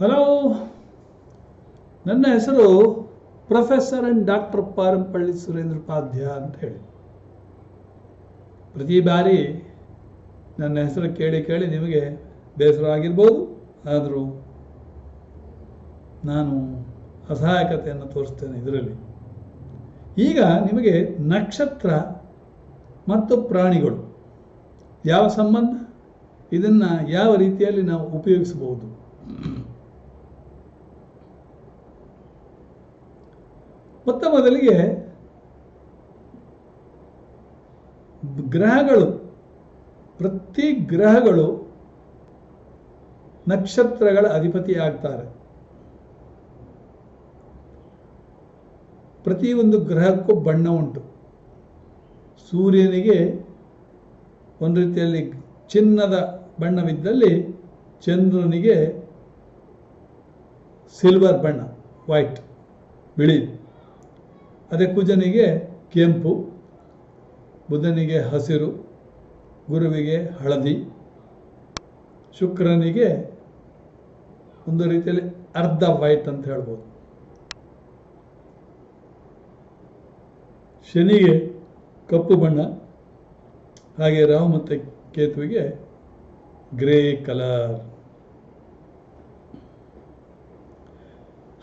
Hello ನನ್ನ ಹೆಸರು professor and doctor Parampalli Surendra Upadhya ಅಂತ ಹೇಳಿ. ಪ್ರತಿ ಬಾರಿ ನನ್ನ ಹೆಸರು ಕೇಳಿ ಕೇಳಿ ನಿಮಗೆ ಬೇಸರ ಆಗಿರ್ಬೋದು. ಆದರೂ ನಾನು ಅಸಹಾಯಕತೆಯನ್ನು ತೋರಿಸ್ತೇನೆ ಇದರಲ್ಲಿ. ಈಗ ನಿಮಗೆ ನಕ್ಷತ್ರ ಮತ್ತು ಪ್ರಾಣಿಗಳು ಯಾವ ಸಂಬಂಧ? ಇದನ್ನು ಯಾವ ರೀತಿಯಲ್ಲಿ ನಾವು ಉಪಯೋಗಿಸಬಹುದು? ಮೊತ್ತ ಮೊದಲಿಗೆ ಗ್ರಹಗಳು, ಪ್ರತಿ ಗ್ರಹಗಳು ನಕ್ಷತ್ರಗಳ ಅಧಿಪತಿ ಆಗ್ತಾರೆ ಪ್ರತಿಯೊಂದು ಗ್ರಹಕ್ಕೂ ಬಣ್ಣ ಉಂಟು. ಸೂರ್ಯನಿಗೆ ಒಂದು ರೀತಿಯಲ್ಲಿ ಚಿನ್ನದ ಬಣ್ಣವಿದ್ದಲ್ಲಿ ಚಂದ್ರನಿಗೆ ಸಿಲ್ವರ್ ಬಣ್ಣ ವೈಟ್ ಬಿಳಿ. ಅದೇ ಕುಜನಿಗೆ ಕೆಂಪು, ಬುಧನಿಗೆ ಹಸಿರು, ಗುರುವಿಗೆ ಹಳದಿ, ಶುಕ್ರನಿಗೆ ಒಂದು ರೀತಿಯಲ್ಲಿ ಅರ್ಧ ವೈಟ್ ಅಂತ ಹೇಳ್ಬೋದು. ಶನಿಗೆ ಕಪ್ಪು ಬಣ್ಣ, ಹಾಗೆ ರಾಹು ಮತ್ತು ಕೇತುವಿಗೆ ಗ್ರೇ ಕಲರ್.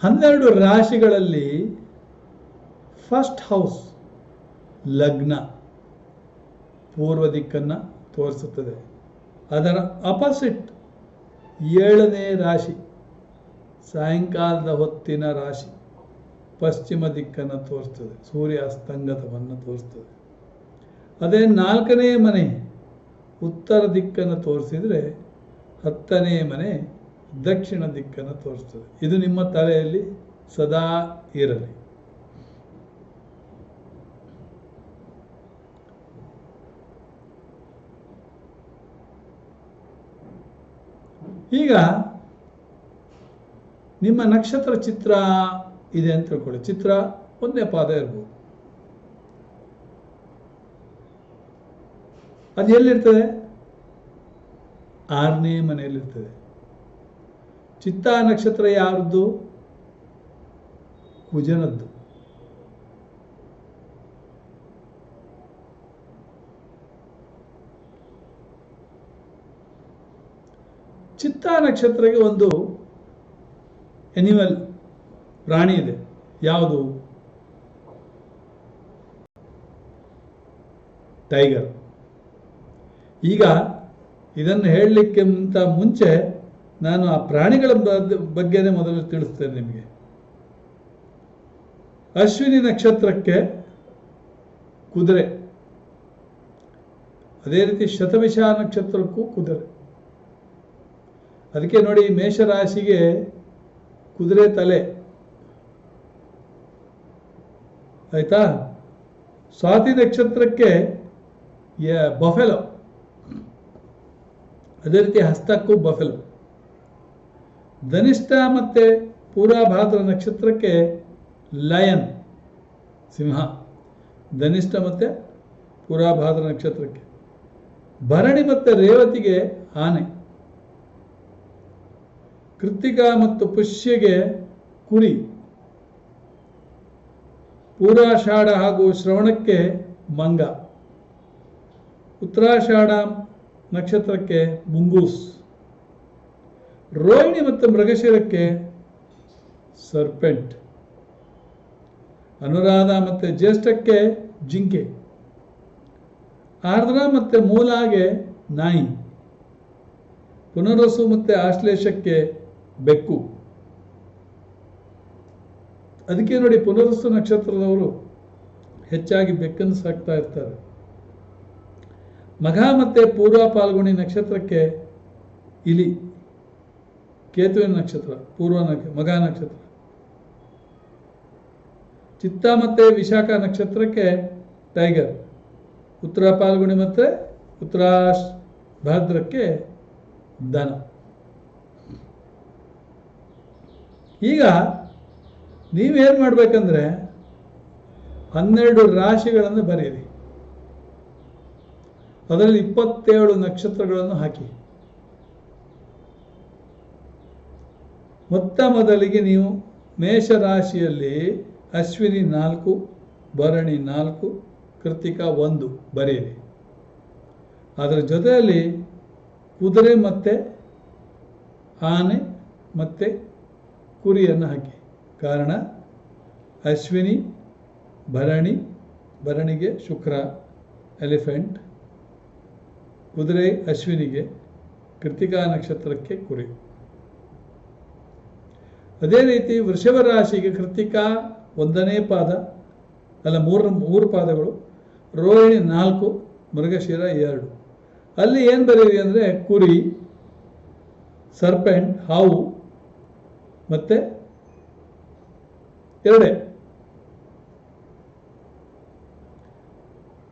ಹನ್ನೆರಡು ರಾಶಿಗಳಲ್ಲಿ ಫಸ್ಟ್ ಹೌಸ್ ಲಗ್ನ ಪೂರ್ವ ದಿಕ್ಕನ್ನು ತೋರಿಸುತ್ತದೆ. ಅದರ ಅಪೋಸಿಟ್ ಏಳನೇ ರಾಶಿ, ಸಾಯಂಕಾಲದ ಹೊತ್ತಿನ ರಾಶಿ, ಪಶ್ಚಿಮ ದಿಕ್ಕನ್ನು ತೋರಿಸ್ತದೆ ಸೂರ್ಯ ಅಸ್ತಂಗತವನ್ನು ತೋರಿಸ್ತದೆ ಅದೇ ನಾಲ್ಕನೇ ಮನೆ, ಉತ್ತರ ದಿಕ್ಕನ್ನು ತೋರಿಸಿದರೆ ಹತ್ತನೇ ಮನೆ ದಕ್ಷಿಣ ದಿಕ್ಕನ್ನು ತೋರಿಸ್ತದೆ ಇದು ನಿಮ್ಮ ತಲೆಯಲ್ಲಿ ಸದಾ ಇರಲಿ. ಈಗ ನಿಮ್ಮ ನಕ್ಷತ್ರ ಚಿತ್ರ ಇದೆ ಅಂತ ತಿಳ್ಕೊಳ್ಳಿ. ಚಿತ್ರ ಒಂದೇ ಪಾದ ಇರ್ಬೋದು. ಅದು ಎಲ್ಲಿರ್ತದೆ? ಆರನೇ ಮನೆಯಲ್ಲಿರ್ತದೆ. ಚಿತ್ತಾ ನಕ್ಷತ್ರ ಯಾರದ್ದು ಕುಜನದ್ದು. ಚಿತ್ತಾ ನಕ್ಷತ್ರಕ್ಕೆ ಒಂದು ಎನಿಮಲ್ ಪ್ರಾಣಿ ಇದೆ. ಯಾವುದು? ಟೈಗರ್ ಈಗ ಇದನ್ನು ಹೇಳಲಿಕ್ಕಿಂತ ಮುಂಚೆ ನಾನು ಆ ಪ್ರಾಣಿಗಳ ಬಗ್ಗೆನೇ ಮೊದಲು ತಿಳಿಸ್ತೇನೆ ನಿಮಗೆ. ಅಶ್ವಿನಿ ನಕ್ಷತ್ರಕ್ಕೆ ಕುದುರೆ. ಅದೇ ರೀತಿ ಶತವಿಷ ನಕ್ಷತ್ರಕ್ಕೂ ಕುದುರೆ. ಅದಕ್ಕೆ ನೋಡಿ ಮೇಷರಾಶಿಗೆ ಕುದುರೆ ತಲೆ. ಆಯ್ತಾ? ಸ್ವಾತಿ ನಕ್ಷತ್ರಕ್ಕೆ ಬಫೆಲೋ. ಅದೇ ರೀತಿ ಹಸ್ತಕ್ಕೂ ಬಫೆಲೋ. ಧನಿಷ್ಠ ಮತ್ತೆ ಪೂರ್ವಭಾದ್ರ ನಕ್ಷತ್ರಕ್ಕೆ ಲಯನ್, ಸಿಂಹ. ಧನಿಷ್ಠ ಮತ್ತೆ ಪೂರಾಭಾದ್ರ ನಕ್ಷತ್ರಕ್ಕೆ. ಭರಣಿ ಮತ್ತೆ ರೇವತಿಗೆ ಆನೆ. ಕೃತ್ತಿಕಾ ಮತ್ತು ಪುಷ್ಯಗೆ ಕುರಿ. ಪೂರಾಷಾಢ ಹಾಗೂ ಶ್ರವಣಕ್ಕೆ ಮಂಗ. ಉತ್ತರಾಷಾಢ ನಕ್ಷತ್ರಕ್ಕೆ ಮುಂಗೂಸ್. ರೋಹಿಣಿ ಮತ್ತು ಮೃಗಶಿರಕ್ಕೆ ಸರ್ಪೆಂಟ್. ಅನುರಾಧ ಮತ್ತು ಜ್ಯೇಷ್ಠಕ್ಕೆ ಜಿಂಕೆ. ಆರ್ದ್ರ ಮತ್ತು ಮೂಲಾಗೆ ನಾಯಿ. ಪುನರಸು ಮತ್ತು ಆಶ್ಲೇಷಕ್ಕೆ ಬೆಕ್ಕು. ಅದಕ್ಕೆ ನೋಡಿ ಪುನರ್ವಸ್ತು ನಕ್ಷತ್ರದವರು ಹೆಚ್ಚಾಗಿ ಬೆಕ್ಕನ್ನು ಸಾಕ್ತಾ ಇರ್ತಾರೆ. ಮಘ ಮತ್ತೆ ಪೂರ್ವ ಪಾಲ್ಗುಣಿ ನಕ್ಷತ್ರಕ್ಕೆ ಇಲಿ, ಕೇತುವಿನ ನಕ್ಷತ್ರ, ಪೂರ್ವ ನಕ್ಷ, ಮಘ ನಕ್ಷತ್ರ. ಚಿತ್ತ ಮತ್ತೆ ವಿಶಾಖ ನಕ್ಷತ್ರಕ್ಕೆ ಟೈಗರ್. ಉತ್ತರ ಪಾಲ್ಗುಣಿ ಮತ್ತೆ ಉತ್ತರ ಭದ್ರಕ್ಕೆ ದನ ಈಗ ನೀವೇನು ಮಾಡಬೇಕಂದ್ರೆ ಹನ್ನೆರಡು ರಾಶಿಗಳನ್ನು ಬರೆಯಿರಿ. ಅದರಲ್ಲಿ ಇಪ್ಪತ್ತೇಳು ನಕ್ಷತ್ರಗಳನ್ನು ಹಾಕಿ. ಮೊತ್ತ ಮೊದಲಿಗೆ ನೀವು ಮೇಷರಾಶಿಯಲ್ಲಿ ಅಶ್ವಿನಿ ನಾಲ್ಕು, ಭರಣಿ ನಾಲ್ಕು ಕೃತಿಕಾ ಒಂದು ಬರೆಯಿರಿ. ಅದರ ಜೊತೆಯಲ್ಲಿ ಕುದುರೆ ಮತ್ತು, ಆನೆ ಮತ್ತು ಕುರಿಯನ್ನು ಹಾಕಿ. ಕಾರಣ, ಅಶ್ವಿನಿ, ಭರಣಿ, ಭರಣಿಗೆ ಶುಕ್ರ, ಎಲಿಫೆಂಟ್, ಕುದುರೆ ಅಶ್ವಿನಿಗೆ ಕೃತಿಕಾ ನಕ್ಷತ್ರಕ್ಕೆ ಕುರಿ. ಅದೇ ರೀತಿ ವೃಷಭ ರಾಶಿಗೆ ಕೃತಿಕಾ ಒಂದನೇ ಪಾದ, ಅಲ್ಲ ಮೂರು ಮೂರು ಪಾದಗಳು, ರೋಹಿಣಿ ನಾಲ್ಕು, ಮೃಗಶಿರ ಎರಡು. ಅಲ್ಲಿ ಏನು ಬರೀರಿ ಅಂದರೆ ಕುರಿ, ಸರ್ಪೆಂಟ್, ಹಾವು ಮತ್ತು ಎರಡೇ.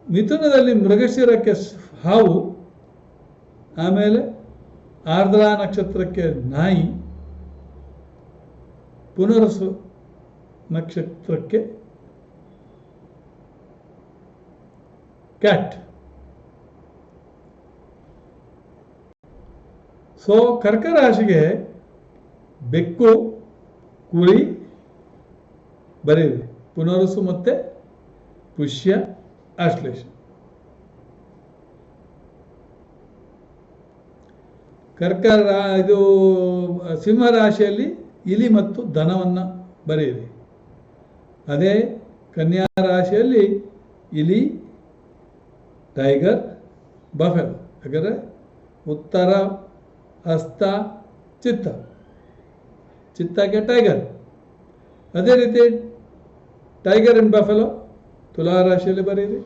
ಮಿಥುನದಲ್ಲಿ ಮೃಗಶಿರಕ್ಕೆ ಹಾವು, ಆಮೇಲೆ ಆರ್ದ್ರ ನಕ್ಷತ್ರಕ್ಕೆ ನಾಯಿ, ಪುನರಸು ನಕ್ಷತ್ರಕ್ಕೆ ಕ್ಯಾಟ್ ಸೊ ಕರ್ಕ ರಾಶಿಗೆ ಬೆಕ್ಕು, ಕುರಿ ಬರೀರಿ ಪುನರಸು ಮತ್ತೆ ಪುಷ್ಯ ಆಶ್ಲೇಷ ಕರ್ಕ ಇದು, ಸಿಂಹ ರಾಶಿಯಲ್ಲಿ ಇಲಿ ಮತ್ತು ದನವನ್ನು ಬರೆಯಿರಿ. ಅದೇ ಕನ್ಯಾ ರಾಶಿಯಲ್ಲಿ ಇಲಿ, ಟೈಗರ್, ಬಫೆಲ್. ಯಾಕಂದರೆ ಉತ್ತರ, ಹಸ್ತ, ಚಿತ್ತ. ಚಿತ್ತಕ್ಕೆ ಟೈಗರ್ ಅದೇ ರೀತಿ ಟೈಗರ್ ಅಂಡ್ ಬಫೆಲೋ ತುಲಾ ರಾಶಿಯಲ್ಲಿ ಬರೀರಿ.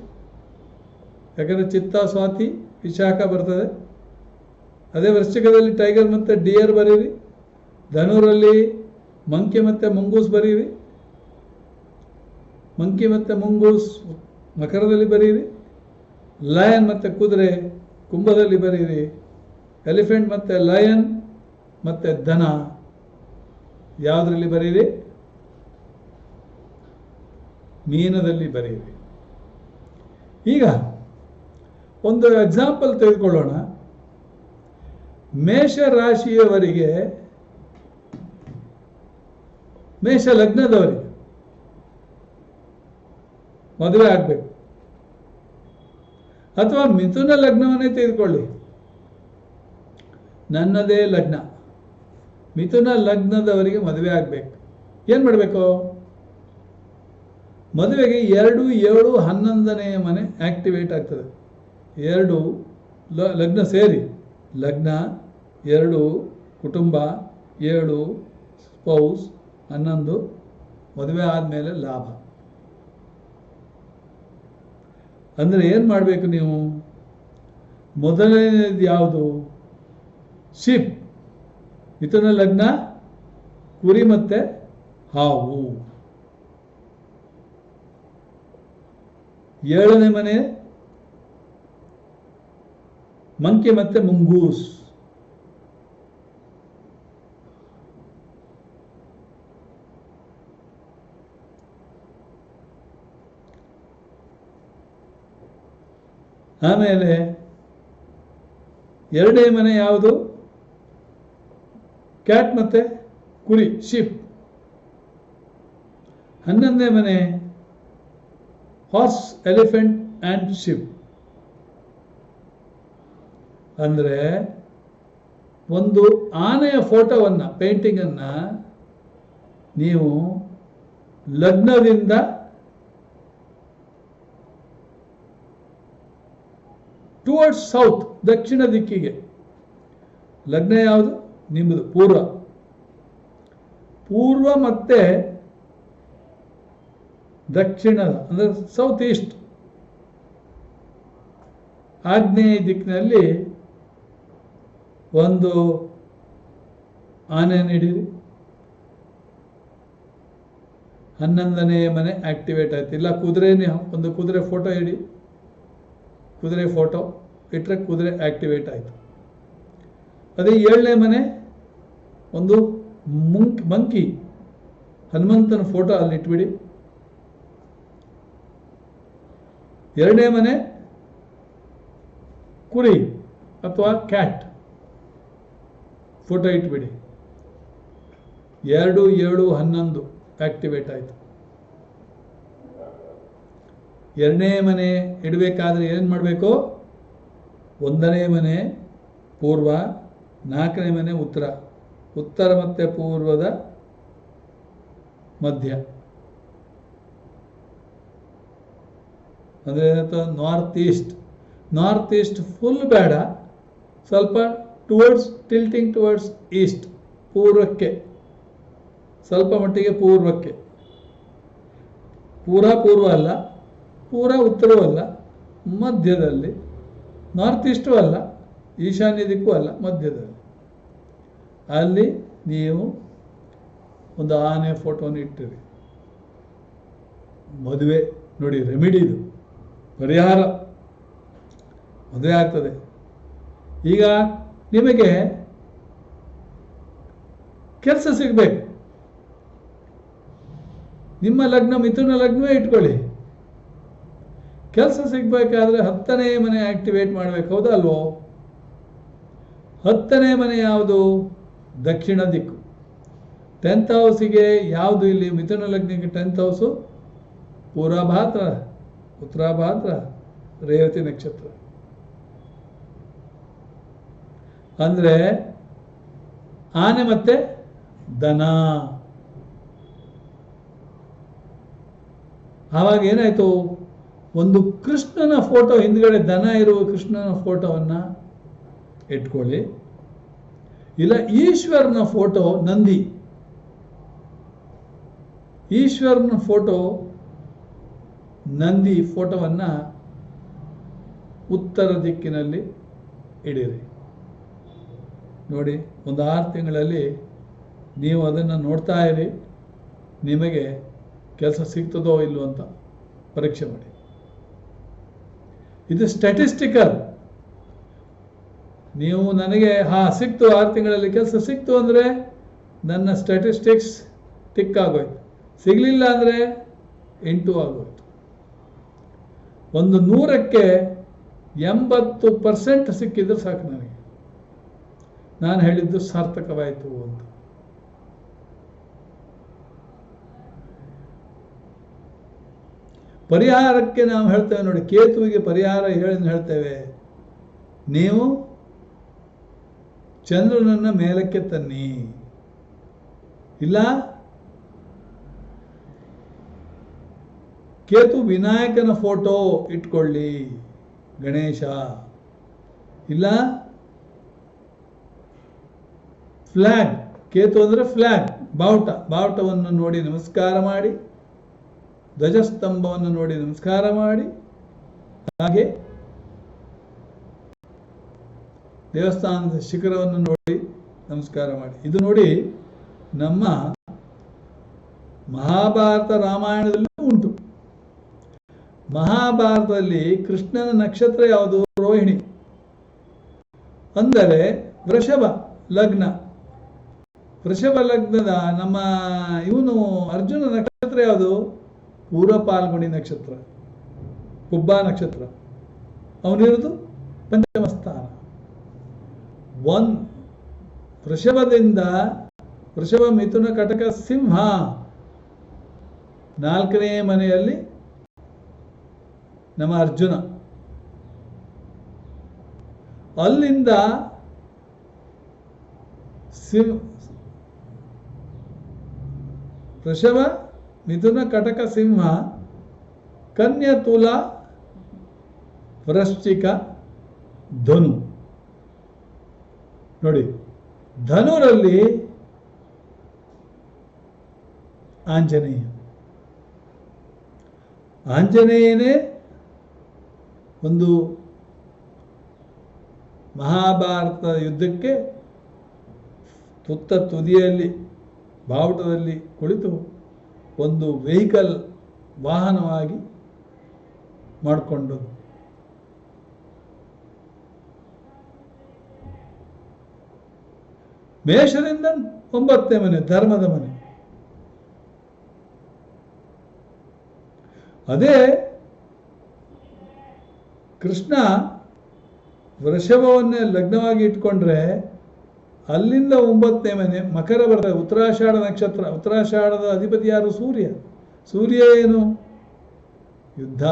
ಯಾಕಂದರೆ ಚಿತ್ತ, ಸ್ವಾತಿ, ವಿಶಾಖ ಬರ್ತದೆ. ಅದೇ ವೃಶ್ಚಿಕದಲ್ಲಿ ಟೈಗರ್ ಮತ್ತು ಡಿಯರ್ ಬರೀರಿ. ಧನುರಲ್ಲಿ ಮಂಕಿ ಮತ್ತು ಮುಂಗೂಸ್ ಬರೀರಿ. ಮಂಕಿ ಮತ್ತು ಮುಂಗೂಸ್ ಮಕರದಲ್ಲಿ ಬರೀರಿ. ಲಯನ್ ಮತ್ತು ಕುದುರೆ ಕುಂಭದಲ್ಲಿ ಬರೀರಿ. ಎಲಿಫೆಂಟ್ ಮತ್ತು ಲಯನ್ ಮತ್ತು ದನ. ಯಾವುದರಲ್ಲಿ ಬರೀರಿ ಮೀನದಲ್ಲಿ ಬರೆಯಿರಿ. ಈಗ ಒಂದು ಎಕ್ಸಾಂಪಲ್ ತೆಗೆದುಕೊಳ್ಳೋಣ. ಮೇಷ ರಾಶಿಯವರಿಗೆ ಮೇಷ ಲಗ್ನದವರಿಗೆ ಮದುವೆ ಆಗ್ಬೇಕು. ಅಥವಾ ಮಿಥುನ ಲಗ್ನವನ್ನೇ ತೆಗೆದುಕೊಳ್ಳಿ. ನನ್ನದೇ ಲಗ್ನ. ಮಿಥುನ ಲಗ್ನದವರಿಗೆ ಮದುವೆ ಆಗಬೇಕು. ಏನು ಮಾಡಬೇಕು? ಮದುವೆಗೆ ಎರಡು ಏಳು ಹನ್ನೊಂದನೆಯ ಮನೆ ಆಕ್ಟಿವೇಟ್ ಆಗ್ತದೆ. ಎರಡು ಲಗ್ನ ಸೇರಿ. ಲಗ್ನ, ಎರಡು ಕುಟುಂಬ, ಏಳು ಸ್ಪೌಸ್, ಹನ್ನೊಂದು ಮದುವೆ ಆದಮೇಲೆ ಲಾಭ. ಅಂದರೆ ಏನು ಮಾಡಬೇಕು ನೀವು? ಮೊದಲನೇದು ಯಾವುದು? ಶಿಪ್. ಮಿಥುನ ಲಗ್ನ? ಕುರಿ ಮತ್ತೆ ಹಾವು. ಏಳನೇ ಮನೆ? ಮಂಕಿ ಮತ್ತೆ ಮುಂಗೂಸ್. ಆಮೇಲೆ ಎರಡೇ ಮನೆ ಯಾವುದು? ಕ್ಯಾಟ್ ಮತ್ತೆ ಕುರಿ, ಶಿಪ್. ಹನ್ನೊಂದನೇ ಮನೆ ಹಾರ್ಸ್ ಎಲಿಫೆಂಟ್ ಆ್ಯಂಡ್ ಶಿಪ್ ಅಂದರೆ ಒಂದು ಆನೆಯ ಫೋಟೋವನ್ನು ಪೇಂಟಿಂಗನ್ನು ನೀವು ಲಗ್ನದಿಂದ ಟುವರ್ಡ್ಸ್ ಸೌತ್ ದಕ್ಷಿಣ ದಿಕ್ಕಿಗೆ. ಲಗ್ನ ಯಾವುದು? ನಿಮ್ಮದು ಪೂರ್ವ. ಪೂರ್ವ ಮತ್ತೆ ದಕ್ಷಿಣ, ಅಂದರೆ ಸೌತ್ ಈಸ್ಟ್ ಆಗ್ನೇಯ ದಿಕ್ಕಿನಲ್ಲಿ ಒಂದು ಆನೆ ನೀಡಿರಿ ಹನ್ನೊಂದನೇ ಮನೆ ಆಕ್ಟಿವೇಟ್ ಆಯ್ತು. ಇಲ್ಲ ಕುದುರೆನೇ ಒಂದು ಕುದುರೆ ಫೋಟೋ ಇಡಿ ಕುದುರೆ ಫೋಟೋ ಇಟ್ಟರೆ ಕುದುರೆ ಆಕ್ಟಿವೇಟ್ ಆಯಿತು. ಅದೇ ಏಳನೇ ಮನೆ, ಒಂದು ಮುಂಕ್ ಮಂಕಿ ಹನುಮಂತನ ಫೋಟೋ ಅಲ್ಲಿ ಇಟ್ಬಿಡಿ. ಎರಡನೇ ಮನೆ, ಕುರಿ ಅಥವಾ ಕ್ಯಾಟ್ ಫೋಟೋ ಇಟ್ಬಿಡಿ. ಎರಡು, ಏಳು, ಹನ್ನೊಂದು ಆಕ್ಟಿವೇಟ್ ಆಯಿತು. ಎರಡನೇ ಮನೆ ಇಡಬೇಕಾದ್ರೆ ಏನು ಮಾಡಬೇಕು? ಒಂದನೇ ಮನೆ ಪೂರ್ವ ನಾಲ್ಕನೇ ಮನೆ ಉತ್ತರ. ಉತ್ತರ ಮತ್ತು ಪೂರ್ವದ ಮಧ್ಯ. ಅಂದರೆ north east north east full ಬೇಡ. ಸ್ವಲ್ಪ ಟುವರ್ಡ್ಸ್ ಟಿಲ್ಟಿಂಗ್ ಟುವರ್ಡ್ಸ್ ಈಸ್ಟ್ ಪೂರ್ವಕ್ಕೆ. ಸ್ವಲ್ಪ ಮಟ್ಟಿಗೆ ಪೂರ್ವಕ್ಕೆ. ಪೂರಾ ಪೂರ್ವ ಅಲ್ಲ. ಪೂರಾ ಉತ್ತರವೂ ಅಲ್ಲ. ಮಧ್ಯದಲ್ಲಿ. ನಾರ್ತ್ ಈಸ್ಟು ಅಲ್ಲ. ಈಶಾನ್ಯ ದಿಕ್ಕೂ ಅಲ್ಲ, ಮಧ್ಯದಲ್ಲಿ. ಅಲ್ಲಿ ನೀವು ಒಂದು ಆನೆ ಫೋಟೋನ ಇಟ್ಟಿರಿ. ಮದುವೆ, ನೋಡಿ ರೆಮಿಡಿ ಇದು. ಪರಿಹಾರ. ಮದುವೆ ಆಗ್ತದೆ. ಈಗ ನಿಮಗೆ ಕೆಲಸ ಸಿಗಬೇಕು. ನಿಮ್ಮ ಲಗ್ನ, ಮಿಥುನ ಲಗ್ನವೇ ಇಟ್ಕೊಳ್ಳಿ. ಕೆಲಸ ಸಿಗಬೇಕಾದ್ರೆ ಹತ್ತನೇ ಮನೆ ಆಕ್ಟಿವೇಟ್ ಮಾಡಬೇಕು, ಹೌದಾ ಅಲ್ವೋ? ಹತ್ತನೇ ಮನೆ ಯಾವುದು? ದಕ್ಷಿಣ ದಿಕ್ಕು. ಟೆಂತ್ ಹೌಸಿಗೆ ಯಾವುದು ಇಲ್ಲಿ? ಮಿಥುನ ಲಗ್ನಕ್ಕೆ ಟೆಂತ್ ಹೌಸು? ಪೂರ್ವಭಾದ್ರ ಉತ್ತರಾಭಾದ್ರ, ರೇವತಿ ನಕ್ಷತ್ರ. ಅಂದರೆ ಆನೆ ಮತ್ತೆ ದನ. ಆವಾಗ ಏನಾಯ್ತು? ಒಂದು ಕೃಷ್ಣನ ಫೋಟೋ ಹಿಂದ್ಗಡೆ ದನ ಇರುವ ಕೃಷ್ಣನ ಫೋಟೋವನ್ನು ಇಟ್ಕೊಳ್ಳಿ. ಇಲ್ಲ, ಈಶ್ವರನ ಫೋಟೋ ನಂದಿ. ಈಶ್ವರನ ಫೋಟೋ ನಂದಿ ಫೋಟೋವನ್ನು ಉತ್ತರ ದಿಕ್ಕಿನಲ್ಲಿ ಇಡಿರಿ. ನೋಡಿ, ಒಂದು ಆರು ತಿಂಗಳಲ್ಲಿ ನೀವು ಅದನ್ನು ನೋಡ್ತಾ ಇರಿ. ನಿಮಗೆ ಕೆಲಸ ಸಿಗ್ತದೋ ಇಲ್ಲೋ ಅಂತ ಪರೀಕ್ಷೆ ಮಾಡಿ. ಇದು ಸ್ಟ್ಯಾಟಿಸ್ಟಿಕಲ್ ನೀವು ನನಗೆ, ಹಾಂ, ಸಿಕ್ತು, ಆರು ತಿಂಗಳಲ್ಲಿ ಕೆಲಸ ಸಿಕ್ತು ಅಂದರೆ ನನ್ನ ಸ್ಟ್ಯಾಟಿಸ್ಟಿಕ್ಸ್ ಟಿಕ್ ಆಗೋಯ್ತು ಸಿಗಲಿಲ್ಲ ಅಂದರೆ ಎಂಟು ಆಗೋಯ್ತು. ಒಂದು ನೂರಕ್ಕೆ ಎಂಬತ್ತು ಪರ್ಸೆಂಟ್ ಸಿಕ್ಕಿದ್ರೆ ಸಾಕು ನನಗೆ. ನಾನು ಹೇಳಿದ್ದು ಸಾರ್ಥಕವಾಯಿತು ಅಂತ. ಪರಿಹಾರಕ್ಕೆ ನಾವು ಹೇಳ್ತೇವೆ ನೋಡಿ, ಕೇತುವಿಗೆ ಪರಿಹಾರ ಹೇಳಿ ಹೇಳ್ತೇವೆ. ನೀವು ಚಂದ್ರನನ್ನ ಮೇಲಕ್ಕೆ ತನ್ನಿ. ಇಲ್ಲ? ಕೇತು ವಿನಾಯಕನ ಫೋಟೋ ಇಟ್ಕೊಳ್ಳಿ, ಗಣೇಶ. ಇಲ್ಲ? ಫ್ಲ್ಯಾಗ್ ಕೇತು ಅಂದರೆ ಫ್ಲ್ಯಾಗ್ ಬಾವುಟ. ಬಾವುಟವನ್ನು ನೋಡಿ ನಮಸ್ಕಾರ ಮಾಡಿ, ಧ್ವಜಸ್ತಂಭವನ್ನು ನೋಡಿ ನಮಸ್ಕಾರ ಮಾಡಿ, ಹಾಗೆ ದೇವಸ್ಥಾನದ ಶಿಖರವನ್ನು ನೋಡಿ ನಮಸ್ಕಾರ ಮಾಡಿ. ಇದು ನೋಡಿ ನಮ್ಮ ಮಹಾಭಾರತ ರಾಮಾಯಣದಲ್ಲೂ ಉಂಟು. ಮಹಾಭಾರತದಲ್ಲಿ ಕೃಷ್ಣನ ನಕ್ಷತ್ರ ಯಾವುದು? ರೋಹಿಣಿ. ಅಂದರೆ ವೃಷಭ ಲಗ್ನ. ವೃಷಭ ಲಗ್ನದ ನಮ್ಮ ಇವನು ಅರ್ಜುನ ನಕ್ಷತ್ರ ಯಾವುದು? ಪೂರ್ವ ಪಾಲ್ಗುಣಿ ನಕ್ಷತ್ರ, ಕುಬ್ಬ ನಕ್ಷತ್ರ. ಅವನಿರೋದು ಪಂಚಮ ಸ್ಥಾನ. ಒನ್ ವೃಷಭದಿಂದ ವೃಷಭ ಮಿಥುನ ಕಟಕ ಸಿಂಹ ನಾಲ್ಕನೇ ಮನೆಯಲ್ಲಿ ನಮ್ಮ ಅರ್ಜುನ. ಅಲ್ಲಿಂದ ಸಿಂ ವೃಷಭ ಮಿಥುನ ಕಟಕ ಸಿಂಹ ಕನ್ಯಾ ತುಲ ವೃಶ್ಚಿಕ ಧನು. ನೋಡಿ, ಧನುರಲ್ಲಿ ಆಂಜನೇಯ. ಆಂಜನೇಯನೇ ಒಂದು ಮಹಾಭಾರತ ಯುದ್ಧಕ್ಕೆ ತುತ್ತ ತುದಿಯಲ್ಲಿ, ಬಾವುಟದಲ್ಲಿ ಕುಳಿತು ಒಂದು ವೆಹಿಕಲ್ ವಾಹನವಾಗಿ ಮಾಡಿಕೊಂಡು ಮೇಷದಿಂದ ಒಂಬತ್ತನೇ ಮನೆ, ಧರ್ಮದ ಮನೆ. ಅದೇ ಕೃಷ್ಣ ವೃಷಭವನ್ನೇ ಲಗ್ನವಾಗಿ ಇಟ್ಕೊಂಡ್ರೆ ಅಲ್ಲಿಂದ ಒಂಬತ್ತನೇ ಮನೆ, ಮಕರ ಬರ್ತದೆ ಉತ್ತರಾಷಾಢ ನಕ್ಷತ್ರ, ಉತ್ತರಾಷಾಢದ ಅಧಿಪತಿ ಯಾರು? ಸೂರ್ಯ. ಸೂರ್ಯ ಏನು? ಯುದ್ಧ.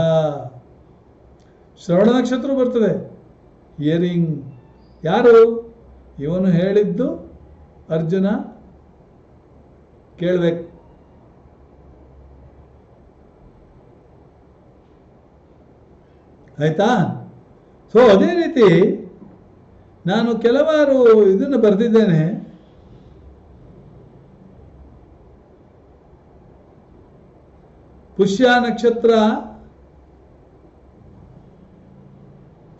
ಶ್ರವಣ ನಕ್ಷತ್ರ ಬರ್ತದೆ. ಇಯರಿಂಗ್ ಯಾರು? ಇವನು ಹೇಳಿದ್ದು ಅರ್ಜುನ ಕೇಳಬೇಕು. ಆಯ್ತಾ? ಸೊ ಅದೇ ರೀತಿ ನಾನು ಕೆಲವಾರು ಇದನ್ನು ಬರೆದಿದ್ದೇನೆ. ಪುಷ್ಯ ನಕ್ಷತ್ರ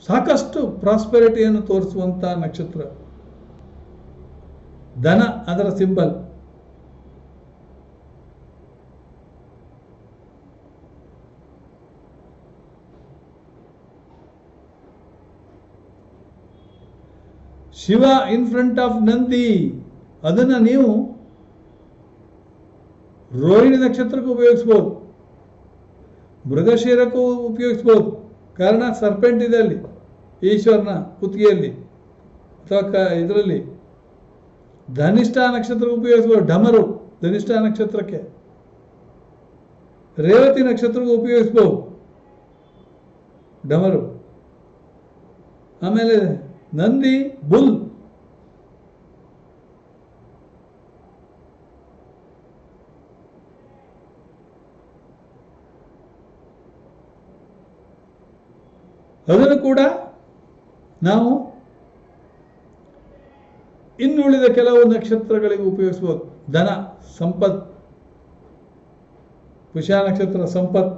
ಸಾಕಷ್ಟು ಪ್ರಾಸ್ಪೆರಿಟಿಯನ್ನು ತೋರಿಸುವಂತ ನಕ್ಷತ್ರ. ಧನ ಅದರ symbol. Shiva in front of Nandi, ಅದನ್ನು ನೀವು ರೋಹಿಣಿ ನಕ್ಷತ್ರಕ್ಕೂ ಉಪಯೋಗಿಸ್ಬೋದು. ಮೃಗಶೀರಕ್ಕೂ ಉಪಯೋಗಿಸ್ಬೋದು. ಕಾರಣ ಸರ್ಪೆಂಟ್ ಇದೆ ಅಲ್ಲಿ, ಈಶ್ವರನ ಕುತ್ತಿಗೆಯಲ್ಲಿ, ಅಥವಾ ಇದರಲ್ಲಿ. ಧನಿಷ್ಠ ನಕ್ಷತ್ರ ಉಪಯೋಗಿಸ್ಬೋದು ಡಮರು ಧನಿಷ್ಠ ನಕ್ಷತ್ರಕ್ಕೆ. ರೇವತಿ ನಕ್ಷತ್ರಕ್ಕೂ ಉಪಯೋಗಿಸ್ಬೋದು. ಡಮರು. ಆಮೇಲೆ ನಂದಿ, ಬುಲ್. ಅದನ್ನು ಕೂಡ ನಾವು ಇನ್ನುಳಿದ ಕೆಲವು ನಕ್ಷತ್ರಗಳಿಗೆ ಉಪಯೋಗಿಸಬಹುದು ಧನ ಸಂಪತ್ ಪುಷ ನಕ್ಷತ್ರ ಸಂಪತ್.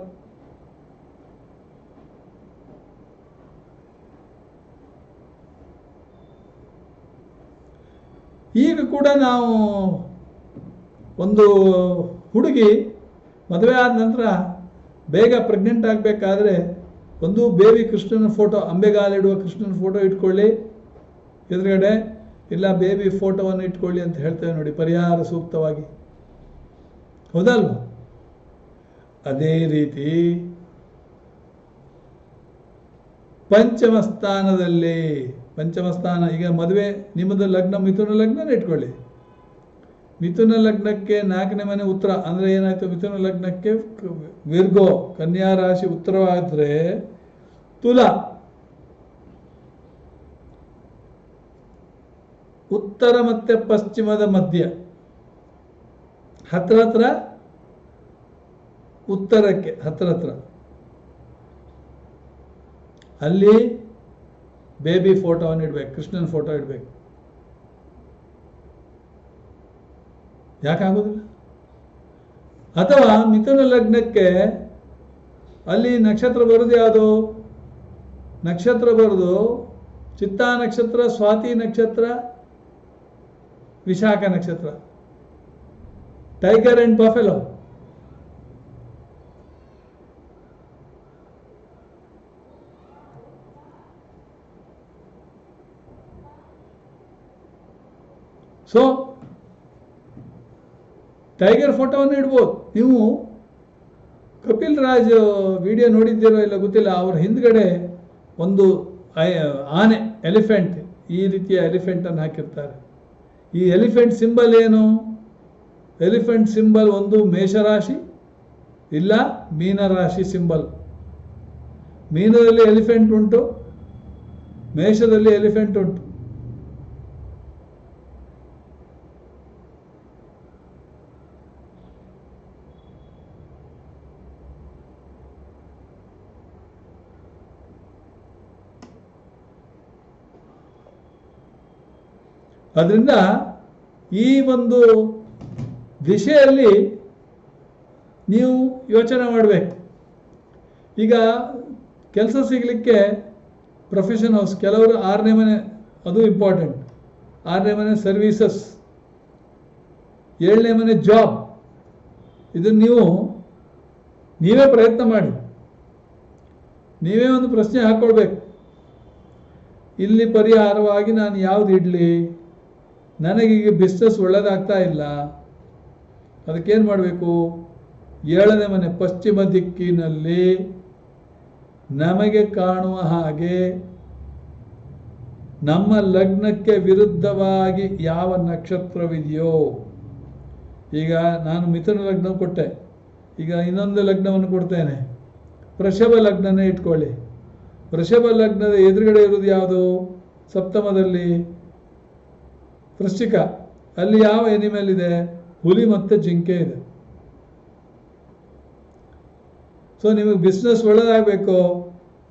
ಈಗ ಕೂಡ ನಾವು ಒಂದು ಹುಡುಗಿ ಮದುವೆ ಆದ ನಂತರ ಬೇಗ ಪ್ರೆಗ್ನೆಂಟ್ ಆಗಬೇಕಾದ್ರೆ ಒಂದು ಬೇಬಿ ಕೃಷ್ಣನ ಫೋಟೋ ಅಂಬೆಗಾಲಿಡುವ ಕೃಷ್ಣನ ಫೋಟೋ ಇಟ್ಕೊಳ್ಳಿ. ಎದುರುಗಡೆ ಇಲ್ಲ ಬೇಬಿ ಫೋಟೋವನ್ನು ಇಟ್ಕೊಳ್ಳಿ ಅಂತ ಹೇಳ್ತೇವೆ ನೋಡಿ, ಪರಿಹಾರ ಸೂಕ್ತವಾಗಿ. ಹೌದಲ್ವ? ಅದೇ ರೀತಿ ಪಂಚಮ ಸ್ಥಾನದಲ್ಲಿ, ಪಂಚಮ ಸ್ಥಾನ, ಈಗ ಮದುವೆ, ನಿಮ್ಮದು ಲಗ್ನ, ಮಿಥುನ ಲಗ್ನ ಇಟ್ಕೊಳ್ಳಿ. ಮಿಥುನ ಲಗ್ನಕ್ಕೆ ನಾಲ್ಕನೇ ಮನೆ ಉತ್ತರ, ಅಂದ್ರೆ ಏನಾಯ್ತು? ಮಿಥುನ ಲಗ್ನಕ್ಕೆ ವಿರ್ಗೋ, ಕನ್ಯಾ ರಾಶಿ ಉತ್ತರವಾದರೆ ತುಲ. ಉತ್ತರ ಮತ್ತೆ ಪಶ್ಚಿಮದ ಮಧ್ಯ. ಹತ್ರ ಹತ್ರ, ಉತ್ತರಕ್ಕೆ, ಹತ್ರ ಹತ್ರ. ಅಲ್ಲಿ ಬೇಬಿ ಫೋಟೋವನ್ನು ಇಡ್ಬೇಕು ಕೃಷ್ಣನ ಫೋಟೋ ಇಡ್ಬೇಕು. ಯಾಕಾಗೋದಿಲ್ಲ? ಅಥವಾ ಮಿಥುನ ಲಗ್ನಕ್ಕೆ ಅಲ್ಲಿ ನಕ್ಷತ್ರ ಬರೋದು ಯಾವುದು? ನಕ್ಷತ್ರ ಬರೋದು ಚಿತ್ತಾ ನಕ್ಷತ್ರ, ಸ್ವಾತಿ ನಕ್ಷತ್ರ ವಿಶಾಖ ನಕ್ಷತ್ರ. Tiger and buffalo so tiger ಫೋಟೋವನ್ನು ಇಡ್ಬೋದು. ನೀವು ಕಪಿಲ್ ರಾಜ್ ವಿಡಿಯೋ ನೋಡಿದ್ದೀರೋ ಇಲ್ಲ ಗೊತ್ತಿಲ್ಲ, ಅವ್ರ ಹಿಂದ್ಗಡೆ ಒಂದು ಆನೆ ಎಲಿಫೆಂಟ್ ಈ ರೀತಿಯ ಎಲಿಫೆಂಟನ್ನು ಹಾಕಿರ್ತಾರೆ. ಈ ಎಲಿಫೆಂಟ್ ಸಿಂಬಲ್ ಏನು? ಎಲಿಫೆಂಟ್ ಸಿಂಬಲ್ ಒಂದು ಮೇಷರಾಶಿ, ಇಲ್ಲ ಮೀನರಾಶಿ ಸಿಂಬಲ್. ಮೀನದಲ್ಲಿ ಎಲಿಫೆಂಟ್ ಉಂಟು, ಮೇಷದಲ್ಲಿ ಎಲಿಫೆಂಟ್ ಉಂಟು. ಅದರಿಂದ ಈ ಒಂದು ದಿಶೆಯಲ್ಲಿ ನೀವು ಯೋಚನೆ ಮಾಡಬೇಕು. ಈಗ ಕೆಲಸ ಸಿಗಲಿಕ್ಕೆ ಪ್ರೊಫೆಷನ್ ಹೌಸ್ ಕೆಲವರು ಆರನೇ ಮನೆ, ಅದು ಇಂಪಾರ್ಟೆಂಟ್ ಆರನೇ ಮನೆ ಸರ್ವೀಸಸ್ ಏಳನೇ ಮನೆ ಜಾಬ್ ಇದನ್ನು ನೀವು, ನೀವೇ ಪ್ರಯತ್ನ ಮಾಡಿ. ನೀವೇ ಒಂದು ಪ್ರಶ್ನೆ ಹಾಕ್ಕೊಳ್ಬೇಕು ಇಲ್ಲಿ ಪರಿಹಾರವಾಗಿ ನಾನು ಯಾವ್ದು ಇಡಲಿ? ನನಗೀಗ ಬಿಸ್ನೆಸ್ ಒಳ್ಳೇದಾಗ್ತಾ ಇಲ್ಲ. ಅದಕ್ಕೇನು ಮಾಡಬೇಕು? ಏಳನೇ ಮನೆ ಪಶ್ಚಿಮ ದಿಕ್ಕಿನಲ್ಲಿ ನಮಗೆ ಕಾಣುವ ಹಾಗೆ ನಮ್ಮ ಲಗ್ನಕ್ಕೆ ವಿರುದ್ಧವಾಗಿ ಯಾವ ನಕ್ಷತ್ರವಿದೆಯೋ. ಈಗ ನಾನು ಮಿಥುನ ಲಗ್ನ ಕೊಟ್ಟೆ. ಈಗ ಇನ್ನೊಂದು ಲಗ್ನವನ್ನು ಕೊಡ್ತೇನೆ. ವೃಷಭ ಲಗ್ನನೇ ಇಟ್ಕೊಳ್ಳಿ. ವೃಷಭ ಲಗ್ನದ ಎದುರುಗಡೆ ಇರೋದು ಯಾವುದು? ಸಪ್ತಮದಲ್ಲಿ ವೃಶ್ಚಿಕ, ಅಲ್ಲಿ ಯಾವ ಎನಿಮಲ್ ಇದೆ ಹುಲಿ ಮತ್ತು ಜಿಂಕೆ ಇದೆ. ಸೊ ನಿಮಗೆ ಬಿಸ್ನೆಸ್ ಒಳ್ಳೆದಾಗಬೇಕು.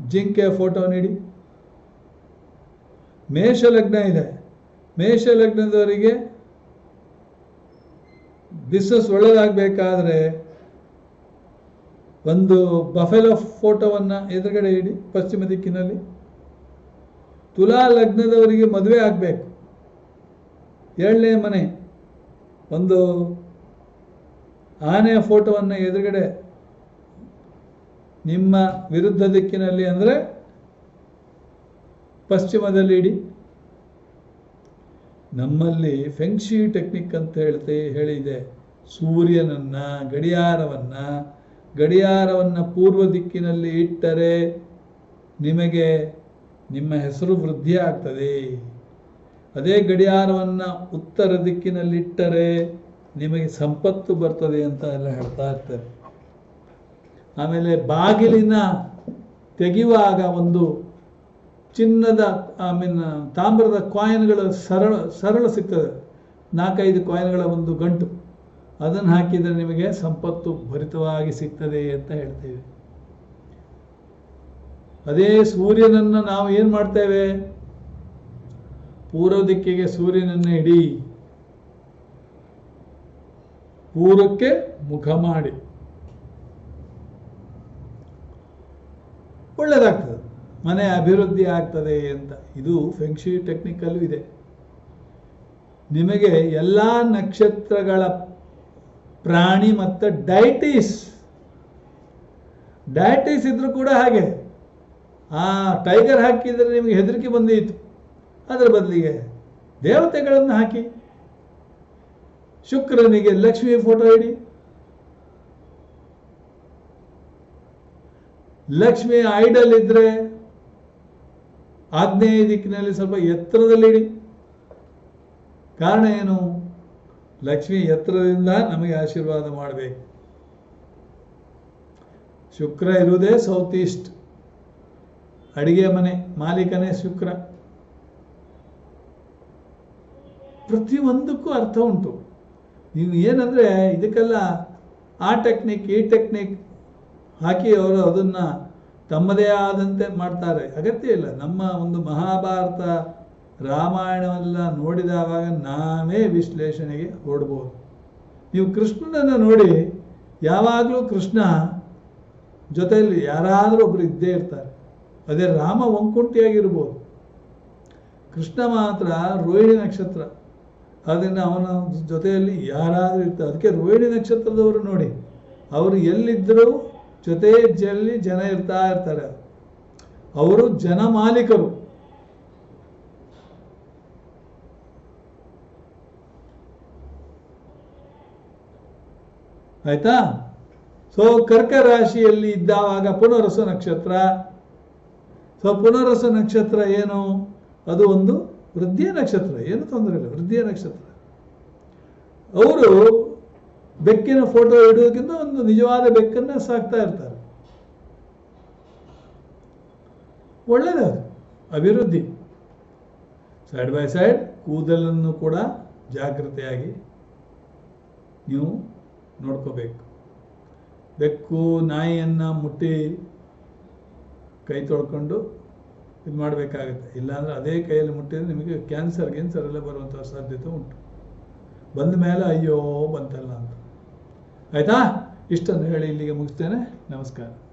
ಜಿಂಕೆ ಫೋಟೋ ನೀಡಿ. ಮೇಷ ಲಗ್ನ ಇದೆ. ಮೇಷ ಲಗ್ನದವರಿಗೆ ಬಿಸ್ನೆಸ್ ಒಳ್ಳೆಯದಾಗಬೇಕಾದ್ರೆ ಒಂದು ಬಫೆಲೋ ಫೋಟೋವನ್ನು ಎದುರುಗಡೆ ಇಡಿ, ಪಶ್ಚಿಮ ದಿಕ್ಕಿನಲ್ಲಿ. ತುಲಾ ಲಗ್ನದವರಿಗೆ ಮದುವೆ ಆಗಬೇಕು. ಏಳನೇ ಮನೆ. ಒಂದು ಆನೆಯ ಫೋಟೋವನ್ನು ಎದುರುಗಡೆ ನಿಮ್ಮ ವಿರುದ್ಧ ದಿಕ್ಕಿನಲ್ಲಿ ಅಂದರೆ ಪಶ್ಚಿಮದಲ್ಲಿ ಇಡಿ. ನಮ್ಮಲ್ಲಿ ಫೆಂಕ್ಷಿ ಟೆಕ್ನಿಕ್ ಅಂತ ಹೇಳ್ತೆ, ಹೇಳಿದೆ. ಸೂರ್ಯನನ್ನ, ಗಡಿಯಾರವನ್ನ ಗಡಿಯಾರವನ್ನ ಪೂರ್ವ ದಿಕ್ಕಿನಲ್ಲಿ ಇಟ್ಟರೆ ನಿಮಗೆ ನಿಮ್ಮ ಹೆಸರು ವೃದ್ಧಿ ಆಗ್ತದೆ. ಅದೇ ಗಡಿಯಾರವನ್ನು ಉತ್ತರ ದಿಕ್ಕಿನಲ್ಲಿಟ್ಟರೆ ನಿಮಗೆ ಸಂಪತ್ತು ಬರ್ತದೆ ಅಂತ ಎಲ್ಲ ಹೇಳ್ತಾ ಇರ್ತಾರೆ. ಆಮೇಲೆ ಬಾಗಿಲಿನ ತೆಗೆಯುವಾಗ ಒಂದು ಚಿನ್ನದ, ಐ ಮೀನ್, ತಾಮ್ರದ ಕಾಯಿನ್ಗಳು ಸರಳ ಸರಳ ಸಿಗ್ತದೆ. ನಾಲ್ಕೈದು ಕಾಯಿನ್ಗಳ ಒಂದು ಗಂಟು. ಅದನ್ನು ಹಾಕಿದರೆ ನಿಮಗೆ ಸಂಪತ್ತು ಭರಿತವಾಗಿ ಸಿಗ್ತದೆ ಅಂತ ಹೇಳ್ತೇವೆ. ಅದೇ ಸೂರ್ಯನನ್ನು ನಾವು ಏನು ಮಾಡ್ತೇವೆ? ಪೂರ್ವ ದಿಕ್ಕಿಗೆ ಸೂರ್ಯನನ್ನು ಇಡಿ. ಪೂರ್ವಕ್ಕೆ ಮುಖ ಮಾಡಿ. ಒಳ್ಳೆಯದಾಗ್ತದೆ ಮನೆ ಅಭಿವೃದ್ಧಿ ಆಗ್ತದೆ ಅಂತ. ಇದು ಫೆಂಕ್ಷಿ ಟೆಕ್ನಿಕಲ್ಲೂ ಇದೆ. ನಿಮಗೆ ಎಲ್ಲ ನಕ್ಷತ್ರಗಳ ಪ್ರಾಣಿ ಮತ್ತು ಡೈಟೀಸ್. ಡಯಟೀಸ್ ಇದ್ರೂ ಕೂಡ ಹಾಗೆ. ಆ ಟೈಗರ್ ಹಾಕಿದರೆ ನಿಮಗೆ ಹೆದರಿಕೆ ಬಂದಿತ್ತು ಅದರ ಬದಲಿಗೆ ದೇವತೆಗಳನ್ನು ಹಾಕಿ. ಶುಕ್ರನಿಗೆ ಲಕ್ಷ್ಮಿ ಫೋಟೋ ಇಡಿ. ಲಕ್ಷ್ಮಿ ಐಡಲ್ ಇದ್ರೆ ಆಗ್ನೇಯ ದಿಕ್ಕಿನಲ್ಲಿ ಸ್ವಲ್ಪ ಎತ್ತರದಲ್ಲಿ ಇಡಿ. ಕಾರಣ ಏನು? ಲಕ್ಷ್ಮಿ ಎತ್ತರದಿಂದ ನಮಗೆ ಆಶೀರ್ವಾದ ಮಾಡಬೇಕು. ಶುಕ್ರ ಇರುವುದೇ ಸೌತ್ ಈಸ್ಟ್ ಅಡಿಗೆ ಮನೆ, ಮಾಲೀಕನೇ ಶುಕ್ರ. ಪ್ರತಿಯೊಂದಕ್ಕೂ ಅರ್ಥ ಉಂಟು. ನೀವು ಏನಂದರೆ ಇದಕ್ಕೆಲ್ಲ ಆ ಟೆಕ್ನಿಕ್ ಈ ಟೆಕ್ನಿಕ್ ಹಾಕಿ ಅವರು ಅದನ್ನು ತಮ್ಮದೇ ಆದಂತೆ ಮಾಡ್ತಾರೆ. ಅಗತ್ಯ ಇಲ್ಲ. ನಮ್ಮ ಒಂದು ಮಹಾಭಾರತ ರಾಮಾಯಣವೆಲ್ಲ ನೋಡಿದವಾಗ ನಾವೇ ವಿಶ್ಲೇಷಣೆಗೆ ಹೊರಡ್ಬೋದು ನೀವು ಕೃಷ್ಣನನ್ನು ನೋಡಿ, ಯಾವಾಗಲೂ ಕೃಷ್ಣ ಜೊತೆಯಲ್ಲಿ ಯಾರಾದರೂ ಒಬ್ಬರು ಇದ್ದೇ ಇರ್ತಾರೆ. ಅದೇ ರಾಮ ಒಂಕುಂಟಿಯಾಗಿರ್ಬೋದು ಕೃಷ್ಣ ಮಾತ್ರ ರೋಹಿಣಿ ನಕ್ಷತ್ರ. ಅದರಿಂದ ಅವನ ಜೊತೆಯಲ್ಲಿ ಯಾರಾದರೂ ಇರ್ತಾರೆ. ಅದಕ್ಕೆ ರೋಹಿಣಿ ನಕ್ಷತ್ರದವರು ನೋಡಿ, ಅವರು ಎಲ್ಲಿದ್ದರೂ ಜೊತೆ ಜಲ್ಲಿ ಜನ ಇರ್ತಾ ಇರ್ತಾರೆ. ಅವರು ಜನ ಮಾಲೀಕರು. ಆಯ್ತಾ? ಸೊ ಕರ್ಕ ರಾಶಿಯಲ್ಲಿ ಇದ್ದಾವಾಗ ಪುನರಸು ನಕ್ಷತ್ರ. ಸೊ ಪುನರಸು ನಕ್ಷತ್ರ ಏನು? ಅದು ಒಂದು ವೃದ್ಧಿಯ ನಕ್ಷತ್ರ, ಏನು ತೊಂದರೆ ಇಲ್ಲ, ವೃದ್ಧಿಯ ನಕ್ಷತ್ರ. ಅವರು ಬೆಕ್ಕಿನ ಫೋಟೋ ಇಡೋದಕ್ಕಿಂತ ಒಂದು ನಿಜವಾದ ಬೆಕ್ಕನ್ನ ಸಾಕ್ತಾ ಇರ್ತಾರೆ. ಒಳ್ಳೆಯದು ಅಭಿವೃದ್ಧಿ. ಸೈಡ್ ಬೈ ಸೈಡ್ ಕೂದಲನ್ನು ಕೂಡ ಜಾಗ್ರತೆಯಾಗಿ ನೀವು ನೋಡ್ಕೋಬೇಕು. ಬೆಕ್ಕು, ನಾಯಿಯನ್ನು ಮುಟ್ಟಿ ಕೈ ತೊಳ್ಕೊಂಡು ಇದು ಮಾಡಬೇಕಾಗುತ್ತೆ. ಇಲ್ಲಾಂದರೆ ಅದೇ ಕೈಯಲ್ಲಿ ಮುಟ್ಟಿದ್ರೆ ನಿಮಗೆ ಕ್ಯಾನ್ಸರ್ ಗಿನ್ಸರ್ ಎಲ್ಲ ಬರುವಂಥ ಸಾಧ್ಯತೆ ಉಂಟು. ಬಂದ ಮೇಲೆ ಅಯ್ಯೋ ಬಂತಲ್ಲ ಅಂತ. ಆಯಿತಾ? ಇಷ್ಟನ್ನು ಹೇಳಿ ಇಲ್ಲಿಗೆ ಮುಗಿಸ್ತೇನೆ. ನಮಸ್ಕಾರ.